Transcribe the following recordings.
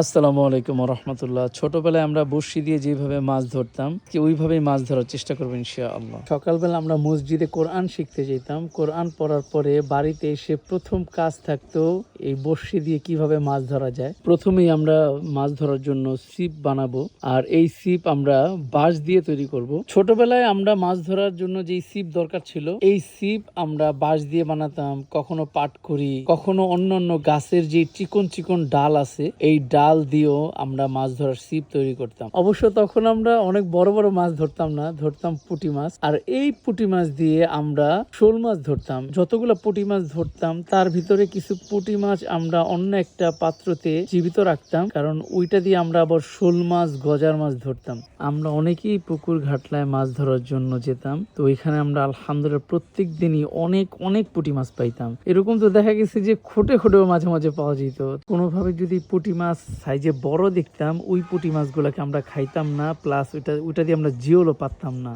আসসালামু আলাইকুম রহমতুল্লাহ। ছোটবেলায় আমরা বড়শি দিয়ে যেভাবে মাছ ধরতাম কি ওইভাবেই মাছ ধরার চেষ্টা করব ইনশাআল্লাহ। সকালবেলা আমরা মসজিদে কোরআন শিখতে যেতাম। কোরআন পড়ার পরে বাড়িতে এসে প্রথম কাজ থাকতো এই বড়শি দিয়ে কীভাবে মাছ ধরা যায়। প্রথমেই আমরা মাছ ধরার জন্য সিপ বানাবো আর এই সিপ আমরা বাঁশ দিয়ে তৈরি করব। ছোটবেলায় আমরা মাছ ধরার জন্য যেই সিপ দরকার ছিল, এই সিপ আমরা বাঁশ দিয়ে বানাতাম, কখনো পাট করি, কখনো অন্য অন্য গাছের যে চিকন চিকন ডাল আছে, এই ডাল দিয়েও আমরা মাছ ধরার সিপ তৈরি করতাম। অবশ্য তখন আমরা অনেক বড় বড় মাছ ধরতাম না, ধরতাম পুটি মাছ। আর এই পুঁটি মাছ দিয়ে আমরা শোল মাছ ধরতাম। যতগুলো পুটি মাছ ধরতাম, তার ভিতরে কিছু পুঁটি মাছ আমরা অন্য একটা পাত্রতে জীবিত রাখতাম। কারণ ওইটা দিয়ে আমরা আবার শোল মাছ, গজার মাছ ধরতাম। আমরা অনেকেই পুকুর ঘাটলায় মাছ ধরার জন্য যেতাম। তো ওইখানে আমরা আলহামদুলিল্লাহ প্রত্যেক দিনই অনেক অনেক পুঁটি মাছ পাইতাম। এরকম তো দেখা গেছে যে খোটে, খোটেও মাঝে মাঝে পাওয়া যেত। কোনোভাবে যদি পুটি মাছ সাইজে বড় দেখতাম, ওই পুঁটি মাছগুলোকে আমরা খাইতাম না প্লাস ওইটা ওইটা দিয়ে আমরা জিওলও পারতাম না।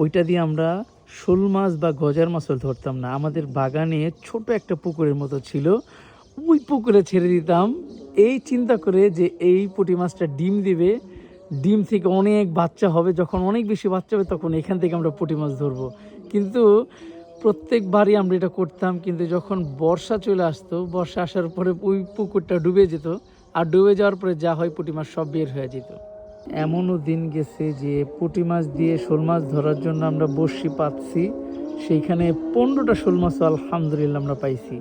ওইটা দিয়ে আমরা শোল মাছ বা গজার মাছও ধরতাম না। আমাদের বাগানে ছোট একটা পুকুরের মতো ছিল, ওই পুকুরে ছেড়ে দিতাম। এই চিন্তা করে যে এই পুঁটি মাছটা ডিম দিবে, ডিম থেকে অনেক বাচ্চা হবে, যখন অনেক বেশি বাচ্চা হবে তখন এখান থেকে আমরা পুঁটি মাছ ধরবো। কিন্তু প্রত্যেকবারই আমরা এটা করতাম, কিন্তু যখন বর্ষা চলে আসতো, বর্ষা আসার পরে ওই পুকুরটা ডুবে যেত আর ডুবে যাওয়ার পরে যা হয় পুঁটি মাছ সব বের হয়ে যেত। এমনও দিন গেছে যে পুঁটি মাছ দিয়ে শোল মাছ ধরার জন্য আমরা বড়শি পাচ্ছি সেইখানে পনেরোটা শোল মাছও আলহামদুলিল্লাহ আমরা পাইছি।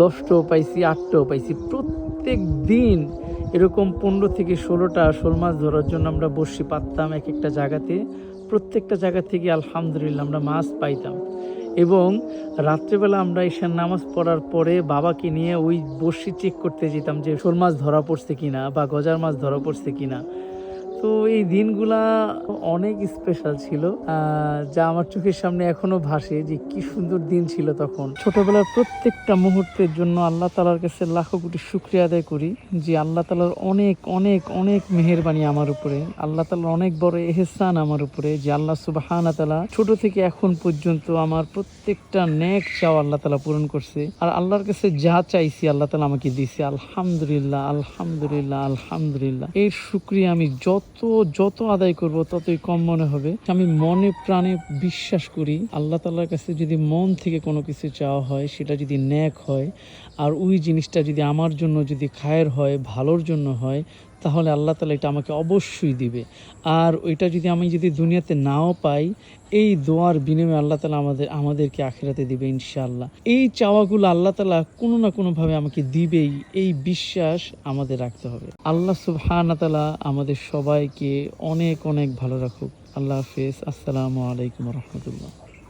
দশটাও পাইছি, আটটাও পাইছি। প্রত্যেক দিন এরকম পনেরো থেকে ষোলোটা শোল মাছ ধরার জন্য আমরা বড়শি পাততাম এক একটা জায়গাতে। প্রত্যেকটা জায়গা থেকে আলহামদুলিল্লাহ আমরা মাছ পাইতাম। এবং রাত্রেবেলা আমরা ঈশান নামাজ পড়ার পরে বাবাকে নিয়ে ওই বড়শি চেক করতে যেতাম যে শোল মাছ ধরা পড়ছে কিনা বা গজার মাছ ধরা পড়ছে কিনা। তো এই দিনগুলা অনেক স্পেশাল ছিল যা আমার চোখের সামনে এখনও ভাসে যে কি সুন্দর দিন ছিল তখন। ছোটবেলার প্রত্যেকটা মুহূর্তের জন্য আল্লাহ তালার কাছে লাখো কোটি শুক্রিয়া আদায় করি যে আল্লাহ তালার অনেক অনেক অনেক মেহেরবানি আমার উপরে, আল্লাহ তালার অনেক বড় এহসান আমার উপরে যে আল্লাহ সুবাহান তালা ছোট থেকে এখন পর্যন্ত আমার প্রত্যেকটা নেক চাও আল্লাহ তালা পূরণ করছে। আর আল্লাহর কাছে যা চাইছি আল্লাহ তালা আমাকে দিছে। আলহামদুলিল্লাহ আলহামদুলিল্লাহ আলহামদুলিল্লাহ। এর শুক্রিয়া আমি যত যত আদায় করব, ততই কম মনে হবে। আমি মনে প্রাণে বিশ্বাস করি, আল্লাহ তাল্লার কাছে যদি মন থেকে কোনো কিছু চাওয়া হয়, সেটা যদি ন্যাক হয়, আর ওই জিনিসটা যদি আমার জন্য যদি খায়ের হয়, ভালোর জন্য হয় তাহলে আল্লাহ তালা এটা আমাকে অবশ্যই দিবে। আর ওইটা যদি আমি যদি দুনিয়াতে নাও পাই, এই দোয়ার বিনিময়ে আল্লাহ তালা আমাদের, আমাদেরকে আখেরাতে দিবে ইনশাআল্লাহ। এই চাওয়াগুলো আল্লাহ তালা কোনো না কোনোভাবে আমাকে দিবেই, এই বিশ্বাস আমাদের রাখতে হবে। আল্লাহ সুবহানা তালা আমাদের সবাইকে অনেক অনেক ভালো রাখুক। আল্লাহ হাফেজ। আসসালামু আলাইকুম রহমতুল্লাহ।